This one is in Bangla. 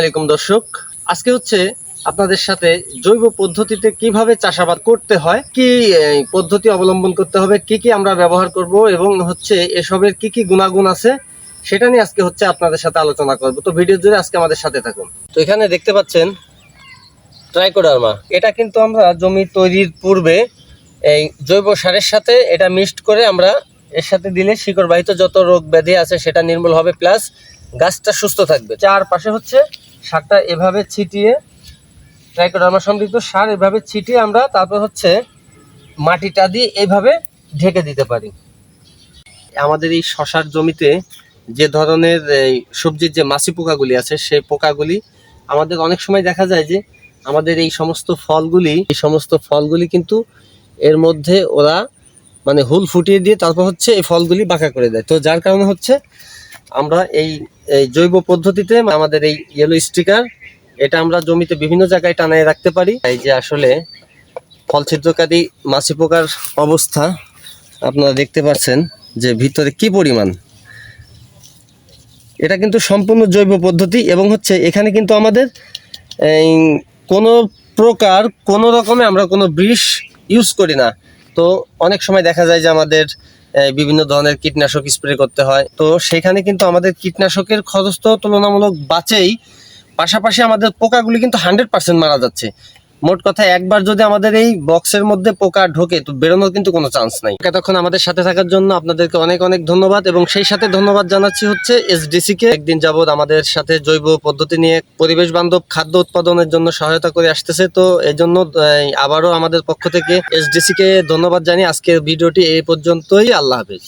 আলাইকুম দর্শক। আজকে হচ্ছে আপনাদের সাথে জৈব পদ্ধতিতে কীভাবে চাষাবাদ করতে হয়, কি পদ্ধতি অবলম্বন করতে হবে, কি কি আমরা ব্যবহার করব এবং হচ্ছে এসবের কি কি গুণাগুণ আছে সেটা নিয়ে আজকে হচ্ছে আপনাদের সাথে আলোচনা করব। তো ভিডিও জুড়ে আজকে আমাদের সাথে থাকুন। তো এখানে দেখতে পাচ্ছেন ট্রাইকোডার্মা। এটা কিন্তু আমরা জমি তৈরির পূর্বে এই জৈব সারের সাথে এটা মিক্সড করে আমরা এর সাথে দিলে শিকড়বাহিত যত রোগ ব্যাধি আছে সেটা নির্মূল হবে, প্লাস গাছটা সুস্থ থাকবে। চারপাশে হচ্ছে সারটা এভাবে ছিটিয়ে, ট্রাইকোডার্মা সমৃদ্ধ সার এভাবে ছিটিয়ে আমরা তারপর হচ্ছে মাটিটা দিয়ে এভাবে ঢেকে দিতে পারি। আমাদের এই শশার জমিতে যে ধরনের এই সবজির যে মাছি পোকাগুলি আছে, সেই পোকাগুলি আমাদের অনেক সময় দেখা যায় যে আমাদের এই সমস্ত ফলগুলি, এই সমস্ত ফলগুলি কিন্তু এর মধ্যে ওরা মানে হুল ফুটিয়ে দিয়ে তারপর হচ্ছে এই ফলগুলি বাঁকা করে দেয়। তো যার কারণে হচ্ছে আমরা এই জৈব পদ্ধতিতে আমাদের এই ইয়েলো স্টিকার এটা আমরা জমিতে বিভিন্ন জায়গায় টানায় রাখতে পারি। এই যে আসলে ফল ছিদ্রকারী মাছি পোকার অবস্থা, আপনারা দেখতে পাচ্ছেন যে ভিতরে কি পরিমাণ। এটা কিন্তু সম্পূর্ণ জৈব পদ্ধতি এবং হচ্ছে এখানে কিন্তু আমাদের কোনো প্রকার, কোনো রকমে আমরা কোনো বিষ ইউজ করি না। তো অনেক সময় দেখা যায় যে আমাদের বিভিন্ন ধরনের কীটনাশক স্প্রে করতে হয়। তো সেখানে কিন্তু আমাদের কীটনাশকের খরচ তো তুলনামূলক বাঁচেই। পাশাপাশি আমাদের পোকাগুলি কিন্তু হান্ড্রেড পার্সেন্ট মারা যাচ্ছে। মোট কথা একবার যদি আমাদের এই বক্সের মধ্যে পোকা ঢোকে, তো বেরোনোর কিন্তু কোনো চান্স নাই। এতক্ষণ আমাদের সাথে থাকার জন্য আপনাদেরকে অনেক অনেক ধন্যবাদ এবং সেই সাথে ধন্যবাদ জানাচ্ছি হচ্ছে এসডিসি কে একদিন যাবত আমাদের সাথে জৈব পদ্ধতি নিয়ে পরিবেশ বান্ধব খাদ্য উৎপাদনের জন্য সহায়তা করে আসতেছে, তো এই জন্য আবারও আমাদের পক্ষ থেকে এসডিসি কে ধন্যবাদ জানিয়ে আজকের ভিডিওটি এই পর্যন্তই। আল্লাহ হাফেজ।